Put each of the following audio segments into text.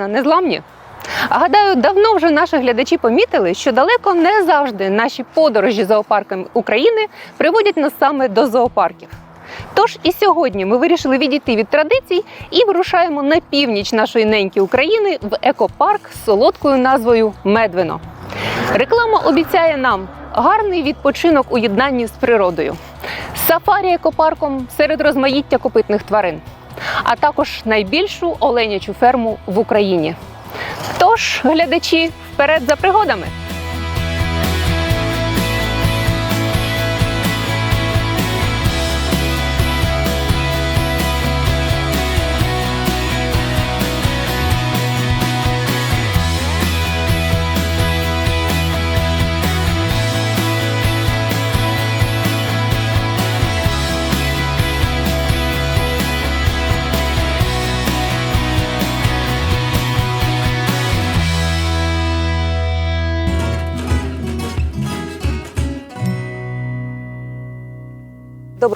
Фауна Незламні. А гадаю, давно вже наші глядачі помітили, що далеко не завжди наші подорожі зоопарками України приводять нас саме до зоопарків. Тож і сьогодні ми вирішили відійти від традицій і вирушаємо на північ нашої неньки України в екопарк з солодкою назвою Медвино. Реклама обіцяє нам гарний відпочинок у єднанні з природою, сафарі екопарком серед розмаїття копитних тварин, а також найбільшу оленячу ферму в Україні. Тож, глядачі, вперед за пригодами!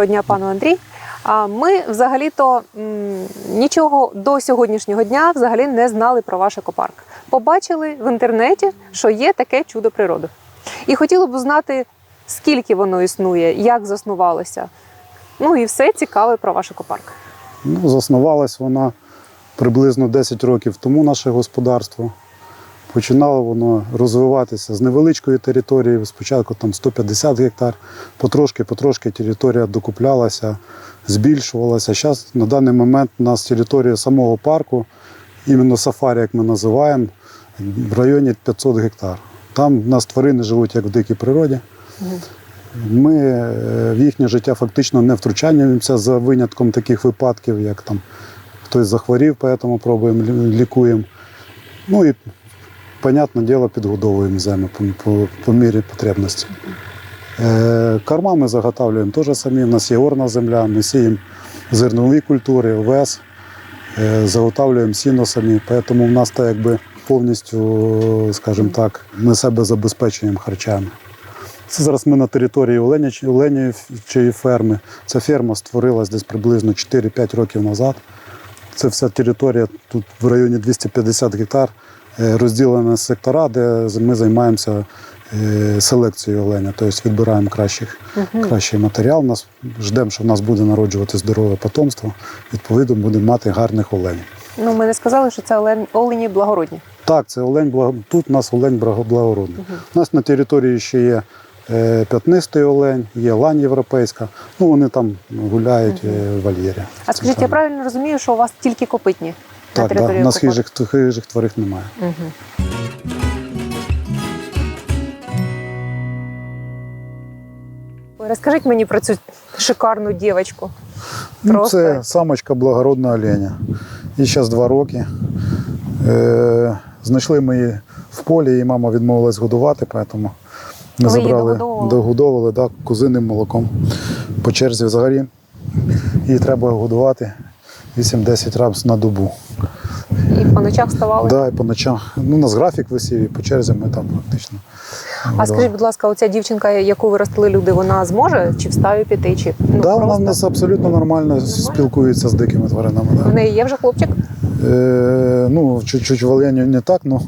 Доброго дня, пану Андрій. А ми взагалі-то нічого до сьогоднішнього дня взагалі не знали про ваш екопарк. Побачили в інтернеті, що є таке чудо природи. І хотіли б знати, скільки воно існує, як заснувалося. Ну і все цікаве про ваш екопарк. Ну, заснувалась вона приблизно 10 років тому наше господарство. Починало воно розвиватися з невеличкої території, спочатку там 150 гектар, потрошки, потрошки територія докуплялася, збільшувалася. Зараз на даний момент у нас територія самого парку, іменно сафарі, як ми називаємо, в районі 500 гектар. Там в нас тварини живуть як в дикій природі. Ми е, в їхнє життя фактично не втручаємося за винятком таких випадків, як там хтось захворів, тому пробуємо лікуємо. Ну і, понятне діло, підгодовуємо землю по, по, по мірі потребності. Е, корма ми заготовлюємо теж самі. У нас є орна земля, ми сіємо зернові культури, овес, е, заготовлюємо сіно самі. Тому в нас так якби повністю, скажімо так, ми себе забезпечуємо харчами. Це зараз ми на території Оленячої ферми. Ця ферма створилась десь приблизно 4-5 років назад. Це вся територія тут в районі 250 гектар, е, на сектора, де ми займаємося е, селекцією оленя, тобто відбираємо кращих, кращий матеріал. Нас ждемо, що в нас буде народжувати здорове потомство. Відповідно, будемо мати гарних оленів. Ну, ми не сказали, що це олень, олені благородні. Так, це олень благо- тут у нас олень благо- благородний. У нас на території ще є е, п'ятнистий олень, є лань європейська. Ну вони там гуляють е, в вольєрі. А скажіть, я правильно розумію, що у вас тільки копитні на Так, да, у нас хижих, хижих тварин немає. Ой, Розкажіть мені про цю шикарну дівчинку. Ну, це самочка благородна оленя. Їй зараз два роки. Е, знайшли ми її в полі, її мама відмовилась годувати, тому ми Ви забрали, догодовували? догодовували да, кузинним молоком по черзі взагалі. Її треба годувати 8-10 разів на добу. І по ночах вставали. Да, і по ночах. Ну, у нас графік висів, і по черзі ми там практично. А скажіть, будь ласка, оця дівчинка, яку виростили люди, вона зможе чи встаю піти, чи ну, да, вона в нас абсолютно нормально спілкується з дикими тваринами. В неї є вже хлопчик? Е, ну, чуть-чуть в Оленю не так, но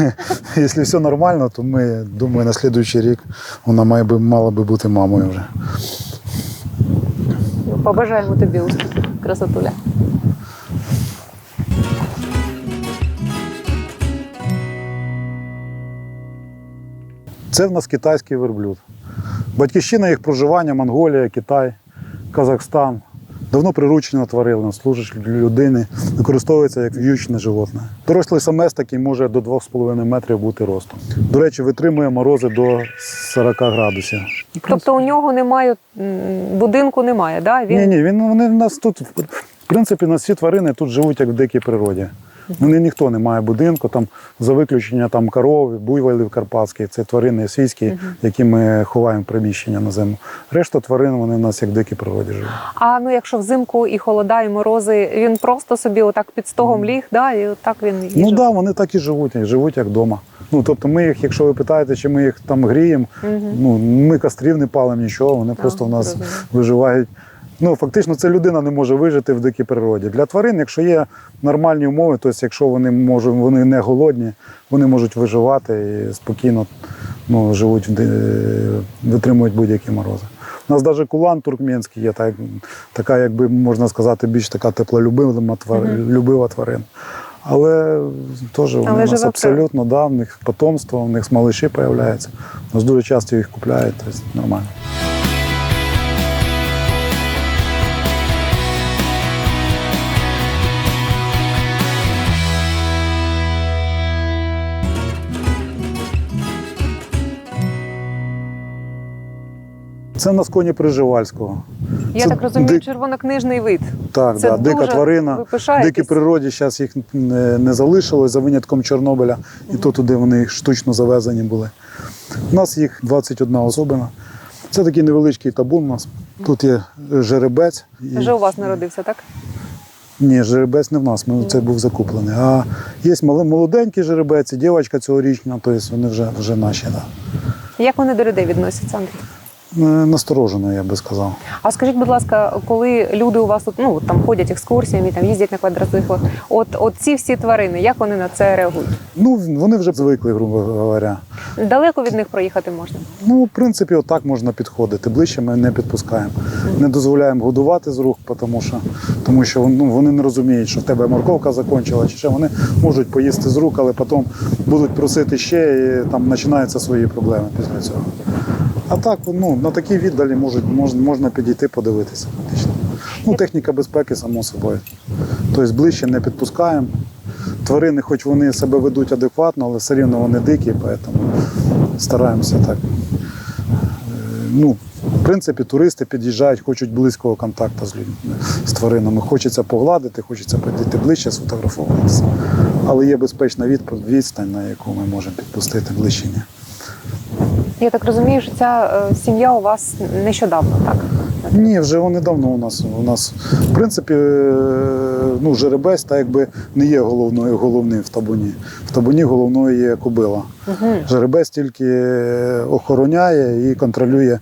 якщо все нормально, то ми, думаю, на слідуючий рік вона має би, мала би бути мамою вже. Ну, Побажаємо тобі успіху, красотуля. Це в нас китайський верблюд. Батьківщина їх проживання Монголія, Китай, Казахстан. Давно приручена тварина, служить людини, використовується як в'ючне животне. Дорослий самець такий може до 2,5 метрів бути ростом. До речі, витримує морози до 40 градусів. Тобто у нього немає будинку, немає, да? Він Ні, ні, він вони в нас тут, в принципі, у нас всі тварини тут живуть як в дикій природі. Вони ніхто не має будинку, там за виключення там коров, буйволів карпатських, це тварини свійські, які ми ховаємо приміщення на зиму. Решта тварин вони в нас як в дикій природі живуть. А ну якщо взимку і холода, і морози, він просто собі отак під стогом ліг, да, і отак він і Ну так, да, вони так і живуть, і живуть як вдома. Ну тобто, ми їх, якщо ви питаєте, чи ми їх там гріємо, ну ми кастрів не палимо, нічого, вони просто в нас виживають Ну, фактично, це людина не може вижити в дикій природі. Для тварин, якщо є нормальні умови, тобто якщо вони можуть, вони не голодні, вони можуть виживати і спокійно ну, живуть, витримують будь-які морози. У нас навіть кулан туркменський є, так, така, якби можна сказати, більш така теплолюбива твар, любива тварина. Але теж вони Але у нас абсолютно, да, в них потомство, в них малиші з'являються. У нас дуже часто їх купляють, тобто нормально. Це на коні Приживальського. Я Це так розумію, дик- червонокнижний вид. Так, Це да, дика дуже тварина. ви В дикій природі зараз їх не, не залишилось за винятком Чорнобиля, і то туди вони штучно завезені були. У нас їх 21 особина. Це такий невеличкий табун у нас. Тут є жеребець. І... Вже у вас народився, так? Ні, жеребець не в нас, ми, це був закуплений. А є молоденький жеребець, і дівчинка цьогорічна, тобто вони вже, вже наші. Да. Як вони до людей відносяться, Андрій? Е, Насторожено, я би сказав. А скажіть, будь ласка, коли люди у вас тут ну там ходять екскурсіями, там їздять на квадроциклах, от, от ці всі тварини, як вони на це реагують? Ну, вони вже звикли, грубо говоря. Далеко від них проїхати можна? Ну, в принципі, отак можна підходити. Ближче ми не підпускаємо. Не дозволяємо годувати з рук, тому що, тому що ну, вони не розуміють, що в тебе морковка закінчила, чи ще вони можуть поїсти з рук, але потім будуть просити ще і там починаються свої проблеми після цього. А так, ну, на такій віддалі можуть, можна, можна підійти подивитися. фактично. Ну, техніка безпеки, само собою. Тобто ближче не підпускаємо. Тварини, хоч вони себе ведуть адекватно, але все рівно вони дикі, тому стараємося так. Е, Ну, в принципі, туристи під'їжджають, хочуть близького контакту з людьми, з тваринами. Хочеться погладити, хочеться підійти ближче, сфотографуватися. Але є безпечна відстань, на яку ми можемо підпустити ближче. Я так розумію, що ця е, сім'я у вас нещодавно, так? Ні, вже вони давно у нас. У нас, в принципі, е, ну, жеребець та якби не є головною, головним в табуні. В табуні головною є кобила. Угу. Жеребець тільки охороняє і контролює,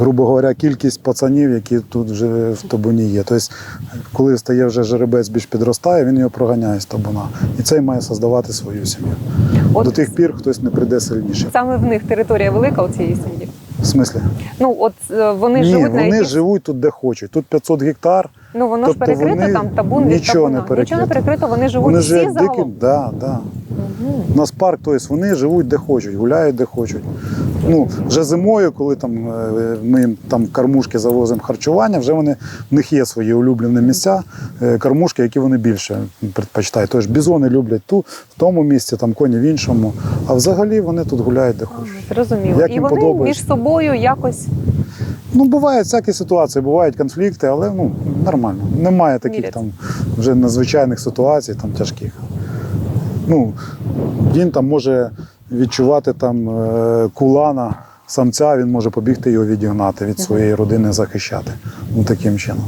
грубо говоря, кількість пацанів, які тут вже в табуні є. Тобто, коли стає вже жеребець більш підростає, він його проганяє з табуна. І цей має создавати свою сім'ю. От До тих пір хтось не прийде сильніше. саме в них територія велика у цієї сім'ї. В смислі? Ну от е, вони Ні, живуть на вони якісь... живуть тут, де хочуть. Тут 500 гектар. Ну воно тобто ж перекрито вони там табун від нічого не табуна. Нічого не перекрито. перекрито, вони живуть Вони всі живуть дикі, да, да. Мгм. У нас парк, тобто вони живуть де хочуть, гуляють де хочуть. Ну, вже зимою, коли там е, ми їм там кормушки завозимо харчування, вже вони в них є свої улюблені місця, е, кормушки, які вони більше предпочитають. Тож бізони люблять ту, в тому місці, там коні в іншому. А взагалі вони тут гуляють де хочуть. Зрозуміло. Як І їм вони подобається. між собою якось Ну, бувають всякі ситуації, бувають конфлікти, але ну, нормально. Немає таких там вже надзвичайних ситуацій, там тяжких. Ну, він там може відчувати там е, кулана самця, він може побігти його відігнати від своєї родини, захищати. Ну, таким чином.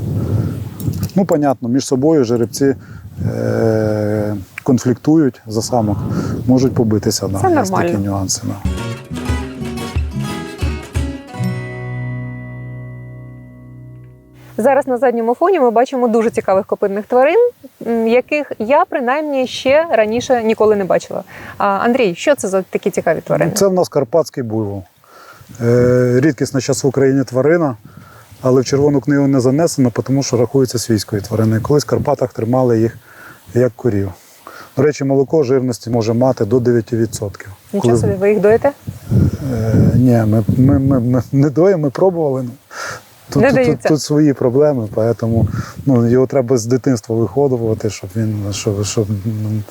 Ну, понятно, між собою жеребці е, конфліктують за самок, можуть побитися. Да, Це є нормально. такі нюанси. Да. Зараз на задньому фоні ми бачимо дуже цікавих копитних тварин, яких я принаймні ще раніше ніколи не бачила. А, Андрій, що це за такі цікаві тварини? Це в нас карпатський буйвол. Е, рідкісна зараз в Україні тварина, але в Червону книгу не занесено, тому що рахується свійською твариною. Колись в Карпатах тримали їх як корів. До речі, молоко жирності може мати до 9%. Нічого собі, ви їх доїте? Е, ні, ми, ми, ми, ми не доїмо, ми пробували. Ну. Тут, Не тут, тут, тут свої проблеми, поэтому ну, його треба з дитинства виходувати, щоб він щоб, щоб м,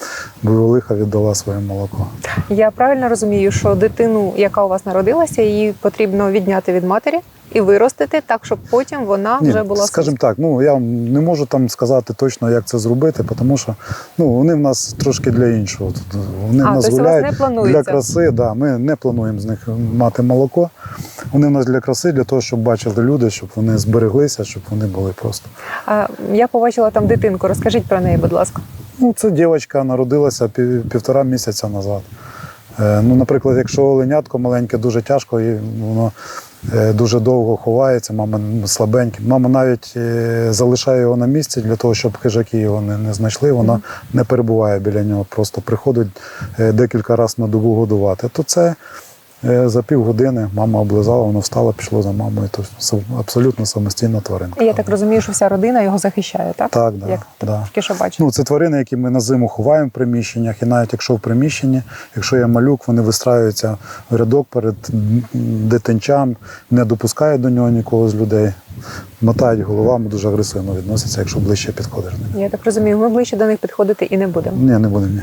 буйволиха віддала своє молоко. Я правильно розумію, що дитину, яка у вас народилася, її потрібно відняти від матері і виростити так, щоб потім вона вже була скажімо так, ну я не можу там сказати точно, як це зробити, тому що ну, вони в нас трошки для іншого. Тут Вони А, в нас тобто гуляють не для краси. Да, ми не плануємо з них мати молоко. Вони в нас для краси, для того, щоб бачили люди, щоб вони збереглися, щоб вони були просто. А, я побачила там дитинку. Розкажіть про неї, будь ласка. Ну, це дівчинка народилася пів, півтора місяця назад. Е, ну, наприклад, якщо оленятко маленьке, дуже тяжко, і воно е, дуже довго ховається, мама слабенька. Мама навіть е, залишає його на місці для того, щоб хижаки його не, не знайшли. Вона не перебуває біля нього, просто приходить е, декілька разів на добу годувати. То це е, за півгодини мама облизала, воно встала, пішло за мамою. Тобто абсолютно самостійна тваринка. І я так розумію, що вся родина його захищає, так? Так, да, Як да. що бачили. Ну, це тварини, які ми на зиму ховаємо в приміщеннях, і навіть якщо в приміщенні, якщо є малюк, вони вистраюються в рядок перед дитинчам, не допускають до нього нікого з людей, мотають головами, дуже агресивно відносяться, якщо ближче підходиш до них. Я так розумію, ми ближче до них підходити і не будемо. Ні, не будемо.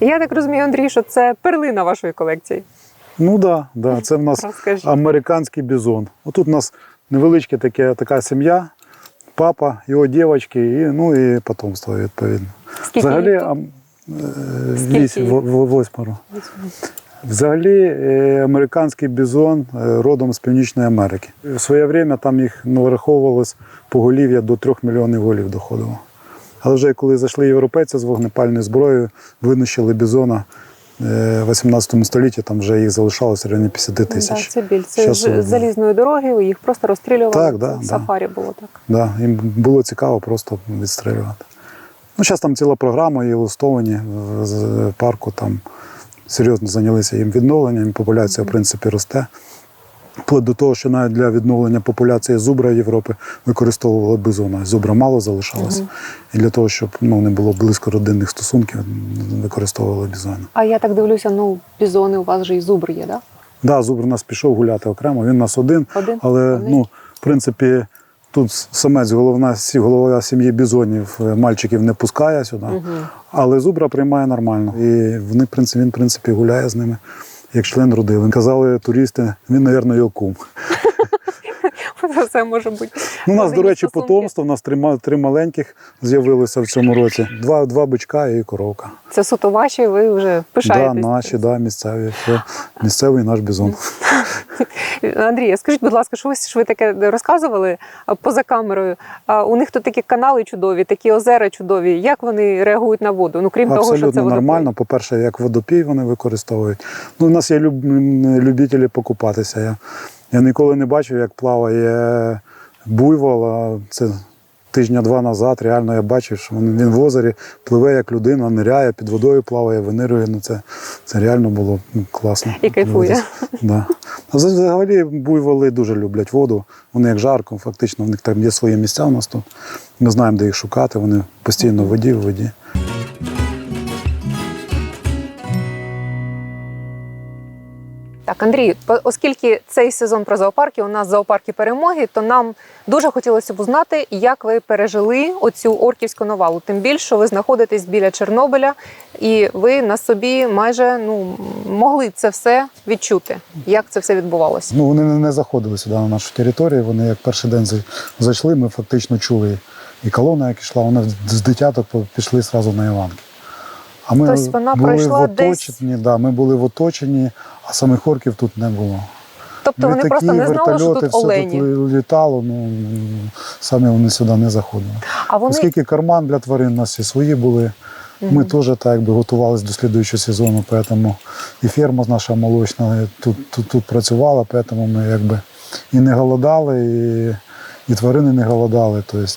Я так розумію, Андрій, що це перлина вашої колекції. Ну так, да, да, це в нас Розкажіть. американський бізон. Отут у нас невеличка таке, така сім'я, папа, його дівчатки, і, ну і потомство, відповідно. Скільки Взагалі, їх тут? е, Скільки в- в- восьмеро. Взагалі, е, американський бізон е, родом з Північної Америки. В своє время там їх нараховувалось поголів'я до трьох мільйонів голів доходило. Але вже коли зайшли європейці з вогнепальною зброєю, винищили бізона е, в 18 столітті, там вже їх залишалося районі 50 тисяч. Да, це біль. Це з залізної дороги, їх просто розстрілювали. Так, да, в да. було так. Да, їм було цікаво просто відстрілювати. Ну, зараз там ціла програма, є листовані з парку, там серйозно зайнялися їм відновленням, популяція, в принципі, росте. Вплоть до того, що навіть для відновлення популяції зубра Європи використовували бизона. Зубра мало залишалося. І для того, щоб ну, не було близько родинних стосунків, використовували бізона. А я так дивлюся, ну, бізони у вас же і зубр є, да? Да, зубр у нас пішов гуляти окремо, він у нас один, Один? але Один? ну, в принципі, тут самець, головна, голова сім'ї бізонів, е, мальчиків не пускає сюди, але зубра приймає нормально. І вони, в принципі, він в принципі, гуляє з ними як член родини. Казали туристи, він, мабуть, його кум. Це все може бути. Ну, у нас, до речі, стосунки. потомство, у нас три, три маленьких з'явилося в цьому році. Два, два бичка і коровка. Це суто ваші, ви вже Да, наші, да, місцеві. Все. Місцевий наш бізон. Андрій, скажіть, будь ласка, що ви, що ви таке розказували поза камерою? А, у них тут такі канали чудові, такі озера чудові. Як вони реагують на воду? Ну крім того, що це Абсолютно водопой. нормально. По-перше, як водопій вони використовують. Ну, у нас є люб... любителі покупатися. Я, я ніколи не бачив, як плаває буйвол. А це тижня два назад. Реально я бачив, що він, він в озері пливе як людина, ниряє, під водою плаває, винирує. Ну, це, це реально було ну, класно. І кайфує. Да. А Взагалі буйволи дуже люблять воду. Вони як жарко, фактично, в них там є свої місця у нас тут. Ми знаємо, де їх шукати. Вони постійно в воді, в воді. Так, Андрій, оскільки цей сезон про зоопарки у нас зоопарки перемоги, то нам дуже хотілося б узнати, як ви пережили оцю орківську навалу. Тим більше, ви знаходитесь біля Чорнобиля, і ви на собі майже ну могли це все відчути. Як це все відбувалося? Ну, вони не- заходили сюди на нашу територію. Вони як перший день зай- зайшли, ми фактично чули і колона, як йшла, вони з дитяток пішли одразу на Іванки. А ми Тобто вона були пройшла в десь- оточенні, да, ми були в оточенні, а самих орків тут не було. Тобто вони просто не знали, що тут все тут літало, ну самі вони сюди не заходили. А вони Оскільки карман для тварин у нас і свої були, ми теж так якби готувалися до слідуючого сезону, тому і ферма наша молочна тут, тут, тут працювала, тому ми якби і не голодали, і, і тварини не голодали. Тобто,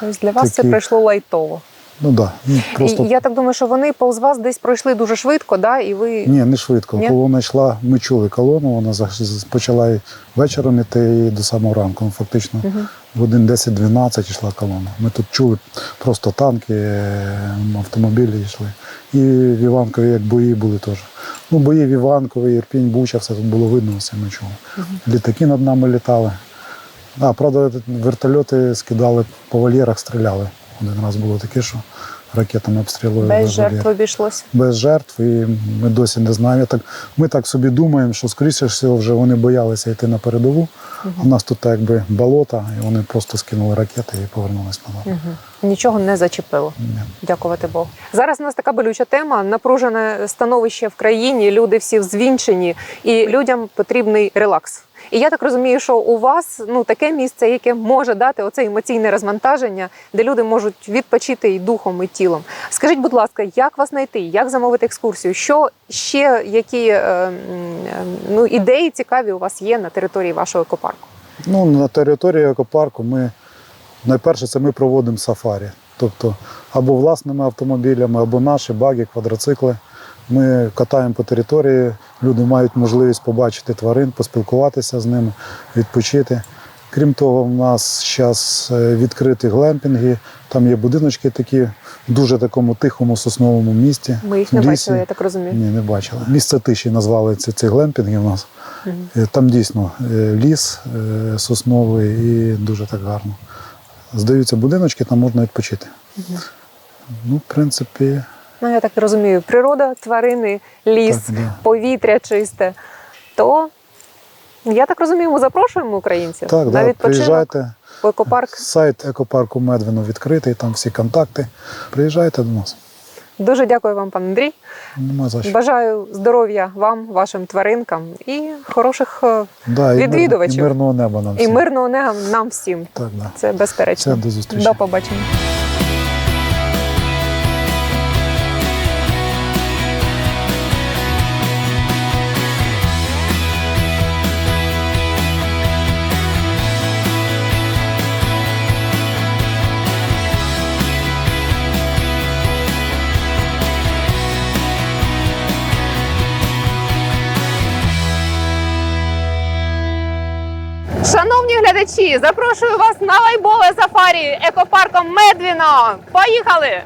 тобто для вас це такі- пройшло лайтово. Ну да, ну, просто я так думаю, що вони повз вас десь пройшли дуже швидко, да, і ви ні, не швидко. Ні? Колона йшла, ми чули колону, вона почала вечором іти і до самого ранку. Ну, Фактично в 1.10-12 йшла колона. Ми тут чули просто танки, автомобілі йшли. І в Іванкові як бої були теж. Ну, бої в Іванкові, Ірпінь, Буча, все тут було видно, все ми чули. Літаки над нами літали. А, правда, вертольоти скидали по вольєрах, стріляли. Один раз було таке, що ракетами обстрілювали. без жертв обійшлося. без жертв, і ми досі не знаємо. Так, ми так собі думаємо, що скоріше всього вже вони боялися йти на передову. А в нас тут так якби болото, і вони просто скинули ракети і повернулись назад. Нічого не зачепило. Ні. Дякувати Богу. Зараз у нас така болюча тема. Напружене становище в країні. Люди всі взвінчені, і людям потрібний релакс. І я так розумію, що у вас ну таке місце, яке може дати оце емоційне розвантаження, де люди можуть відпочити і духом, і тілом. Скажіть, будь ласка, як вас знайти? Як замовити екскурсію? Що ще які е, е, ну, ідеї цікаві у вас є на території вашого екопарку? Ну, на території екопарку ми найперше це ми проводимо сафарі. Тобто або власними автомобілями, або наші баги, квадроцикли. Ми катаємо по території, люди мають можливість побачити тварин, поспілкуватися з ними, відпочити. Крім того, в нас зараз відкриті глемпінги, там є будиночки такі в дуже такому тихому сосновому місті. Ми їх не лісі. бачили, я так розумію. Ні, не бачили. Місце тиші назвали ці, ці глемпінги у нас. Е, Там дійсно е, ліс е, сосновий і дуже так гарно. Здаються будиночки, там можна відпочити. Ну, в принципі, Ну, я так розумію, природа, тварини, ліс, так, да. повітря чисте. То я так розумію, ми запрошуємо українців так на да, відпочинок в екопарк. Сайт екопарку Медвино відкритий, там всі контакти. Приїжджайте до нас. Дуже дякую вам, пан Андрій. Нема за що. Бажаю здоров'я вам, вашим тваринкам і хороших е, Да, відвідувачів. і мирного неба нам і всім. мирного нега нам всім. Так, да. Це безперечно. Все, до зустрічі. До побачення. Запрошую вас на лайбове сафарі екопарком Медвіно. Поїхали!